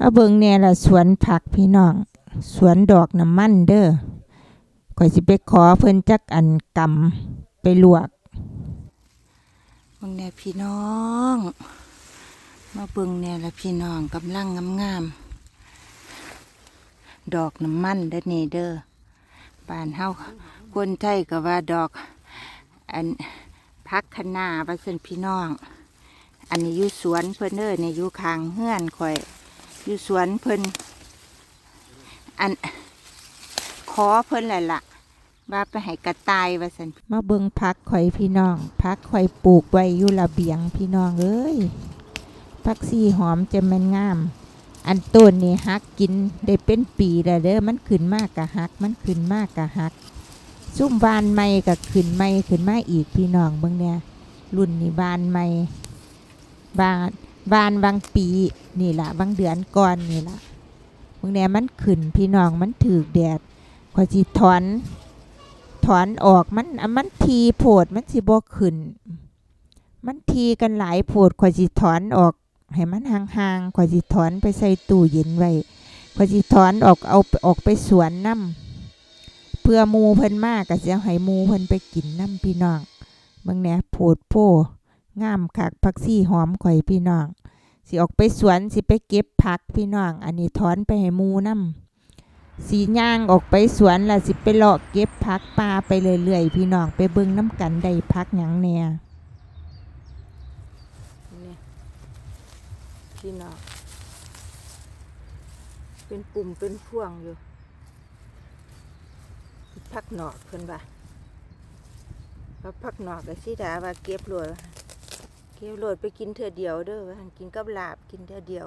เอาเบิ่งแน่ละสวนผักพี่น้อง สวนดอกน้ำมันเด้อข่อยสิไปขอเพิ่นจักอันกำไปลวกเบิ่งแน่พี่น้อง มาเบิ่งแน่ละพี่น้องกำลังงามๆดอกน้ำมันเด้อนี่เด้อบ้านเฮาคนไทยก็ว่าดอก อันพักคะนาว่าซั่นพี่น้อง อันนี้อยู่สวนเพิ่นเด้อนี่อยู่ข้างเฮือนข่อย อยู่สวนเพิ่นอันขอเพิ่นแหละล่ะว่าไปให้กระต่ายว่าสันมาเบิ่งพักข่อยพี่น้องพักข่อยปลูกไว้อยู่ระเบียงพี่น้องเอ้ยพักซี่หอมจะแม่นงาม อันต้นนี่ฮักกินได้เป็นปีแล้วเด้อมันขึ้นมากกะฮัก มันขึ้นมากกะฮัก ซุ่มบานใหม่ก็ขึ้นใหม่ขึ้นมาอีกพี่น้องเบิ่งเนี่ยรุ่นนี้บานใหม่บาน บานบางปีนี่ล่ะบางเดือนก่อนนี่ล่ะเบิ่งเนี่ยมันขึ้นพี่น้องมันถือแดดข่อยสิถอนถอนออกมันอะมันทีโพดมันสิบ่ขึ้น มันทีกันหลายโพดข่อยสิถอนออกให้มันห่างๆข่อยสิถอนไปใส่ตู้เย็นไว้ข่อยสิถอนออกเอาออกไปสวนน้ำเพื่อมูเพิ่นมากก็สิเอาให้มูเพิ่นไปกินน้ำพี่น้องเบิ่งแหน่โพดโพ งามคักผักซี่หอมข่อยพี่น้อง สิออกไปสวนสิไปเก็บผักพี่น้อง อันนี้ถอนไปให้มูน้ำสีย่างออกไปสวนล่ะสิไปเลาะเก็บพักปลาไปเรื่อยๆพี่น้องไปเบิ่งน้ำกันได้พักหยังแหน่พี่น้องเป็นปุ่มเป็นพ่วงอยู่พักหนอกเพิ่นบ่าว่าพักหนอกก็สิดาว่าเก็บโหลด เก็บโหลดไปกินเทื่อเดียวเด้อว่ากินกับลาบกินเทื่อเดียว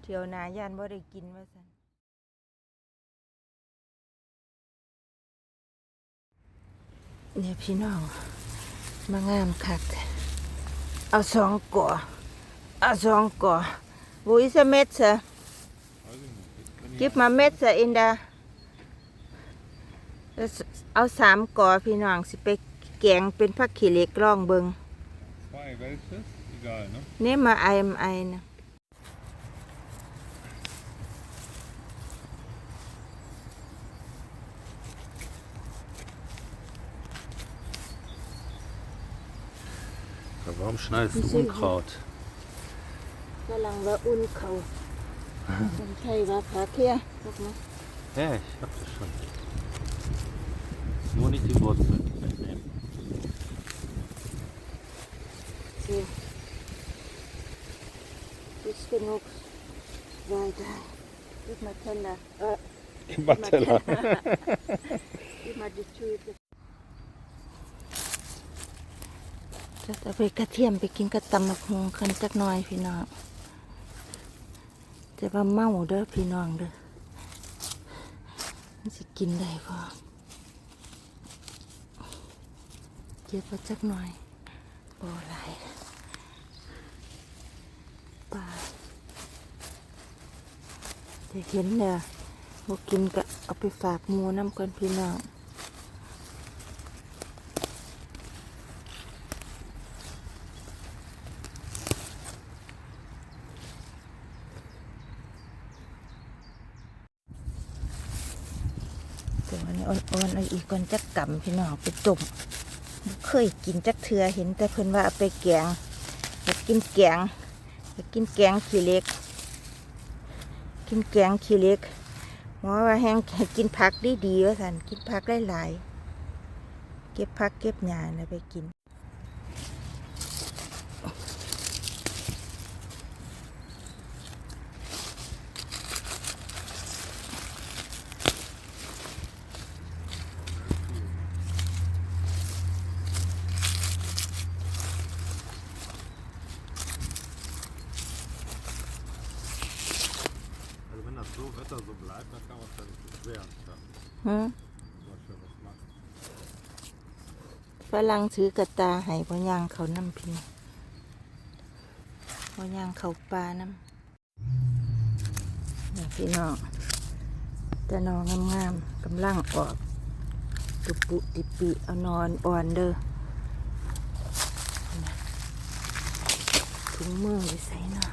เที่ยวนาย่านบ่ได้กินว่าซั่นเนี่ยพี่น้องมางามคัก เอาสองก่อเอาสองก่อบุยสเม็ดซะกิบมาเม็ดซะอินดาเอาสามก่อพี่น้องสิไป แกงเป็นผักขี้เหล็กลองเบิง Zwei, welches? Egal, ne? เนี่ยมาไอมไอนะ Warum schneidest Wieso? du Unkraut? กำลังว่าอุ่นเขาคนไทยว่าขาเทียพวกนี้ Ja, ich hab das schon. Nur nicht die Wurzel 7 ist genug weiter. Gib mal Teller. Äh, Gib mal Teller. Gib mal die Tüte. จะจะไปกระเทียมไปกินกระตำมะฮงกันจักหน่อยพี่น้องแต่ว่าเมาเด้อพี่น้องเด้อมันสิกินได้พอเก็บไว้จักหน่อย บ่หลาปลาจะเห็นเนี่ยบ่กินก็เอาไปฝากมูน้ำกันพี่น้องตัวนี้อ่อนๆเอาอีกก่อนจักำพี่น้องไปจุ่ม เคยกินจักเทือเห็นแต่เพิ่นว่าเอาไปแกงอยากกินแกงอยากกินแกงขี้เล็ก กินแกงขี้เล็กหมอว่าแห้งกินผักดีดีๆว่าสันกินผักหลายๆเก็บผักเก็บหญ้านะไปกิน ฮะฝรั่งถือกระตาให้พ่อย่างเขาน้ำพินพ่อย่างเขาปลาน้ำนี่พี่น้องจะนอนงามๆกำลังออกตุปุติปิเอานอนอ่อนเด้อถุงมือไปใส่เนาะ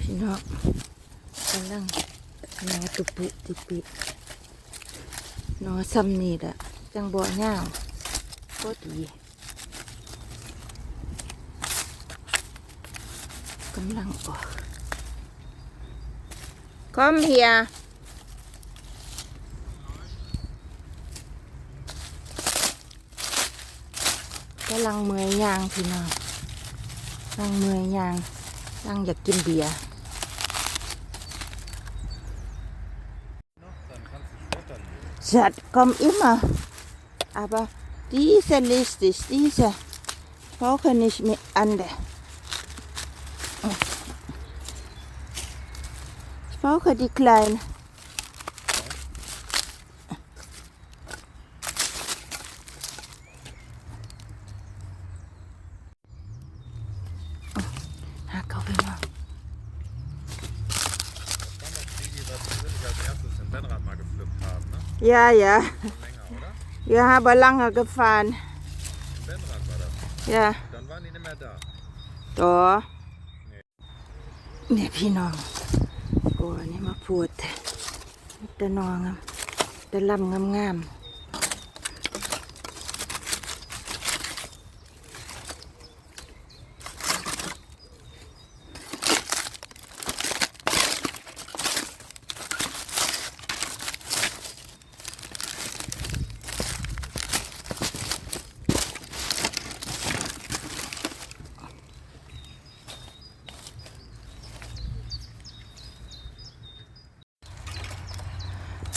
พี่น้องกำลังนอ ตุปุติปินอซ้ำนี่แหละจังบ่อยาวก็ดีกำลังออก Come here กำลังเมื่อยยางพี่น้องกำลังเมื่อยยางกำลังอยากกินเบียร์ Zat, komm immer. Aber diese Liste ist diese. Ich brauche nicht mehr andere. Ich brauche die kleine. Ja, ja. Wir haben lange gefahren. Im Benrad war das. Ja. Dann waren die nicht mehr da. ต่อเนี่ยพี่น้องโอ้นี่มาพูดแต่นองอะแต่ลำงามๆ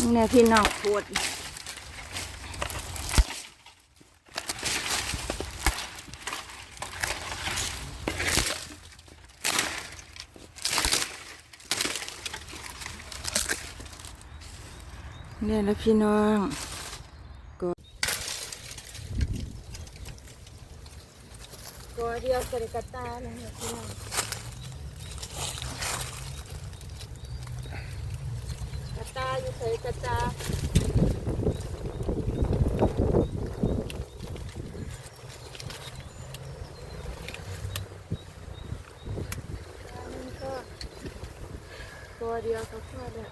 นี่แหละพี่น้องพูดเนี่ยแหละพี่น้องก็ก็เดียวกันกระตาเลยเนี่ยพี่น้อง กระ ตาอยู่ใส่กระตาอันก็ตัวเดียวก็พอแล้ว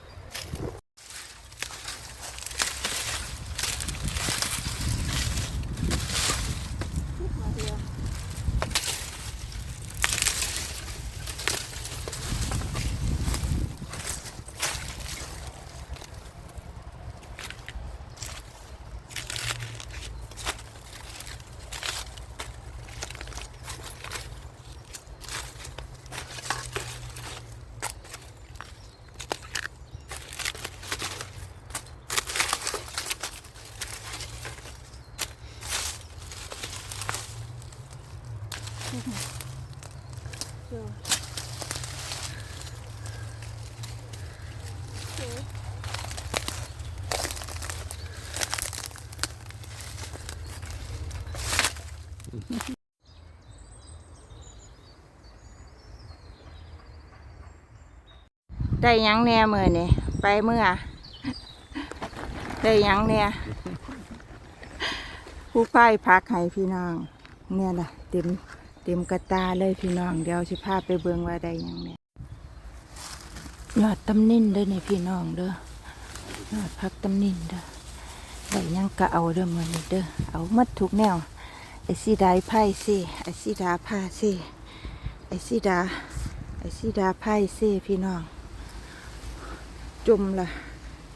ตัวเดียว ได้ยังแน่มือนี่ไปเมื่อ ได้ยังเนี่ยผู้พ่ายพักให้พี่น้องเนี่ยล่ะเต็ม เต็มกระตาเลยพี่น้องเดี๋ยวสิพาไปเบิ่งว่าได้หยังเนี่ยยอดตำนินเด้อนี่พี่น้องเด้อยอดพักตำนินเด้อได้หยังก็เอาเด้อมือนี้เด้อเอามัดทุกแนวไอซีดาไพ่สิไอซีดาผ้าสิไอซีดาไอซีดาไพ่สิพี่น้อง จุ่มละ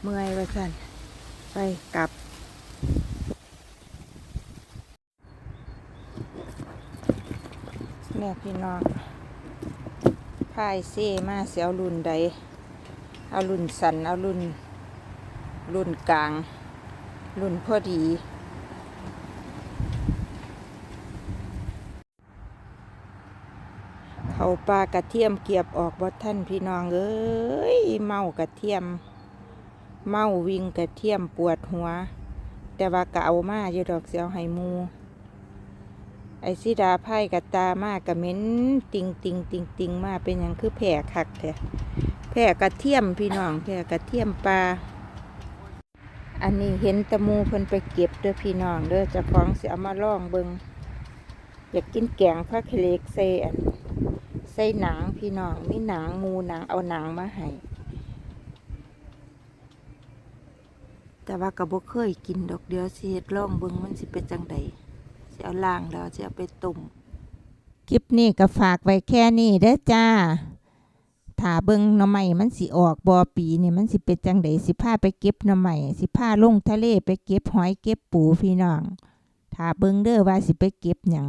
เมื่อยว่าสันไปกลับ ม่พี่น้องพายเซ่มาเสียเอารุ่นใด เอารุ่นสันเอารุ่น รุ่นกลาง รุ่นพอดี เขาปลากระเทียมเกียบออกบ่ท่านพี่น้องเอ้ยเมากระเทียม เมาวิ่งกระเทียมปวดหัว แต่ว่าก็เอามาอยู่ดอกเสียวให้มู ไอซิดาไพ่กับตามากกับเม้นติงติงติงติงมาเป็นอย่างคือแผ่คักแท้แผ่กระเทียมพี่น้องแผ่กระเทียมปลาอันนี้เห็นตะมูเพิ่นไปเก็บเด้อพี่น้องเด้อจะฟ้องเสียมาล่องเบิงอยากกินแกงผักเคเล็กใส่อันใส่หนังพี่น้องมีหนังหมูหนังเอาหนังมาให้แต่ว่าก็บ่เคยกินดอกเดียวสิเฮ็ดลองเบิงมันสิเป็นจังได อาล้างแล้วสิเอาไปตุ่มคลิปนี้ก็ฝากไว้แค่นี้เด้อจ้าถ้าเบิ่งหน่อไม้มันสิออกบ่ปีนี่มันสิเป็นจังไดสิพาไปเก็บหน่อไม้สิพาลงทะเลไปเก็บหอยเก็บปูพี่น้องถ้าเบิ่งเด้อว่าสิไปเก็บหยัง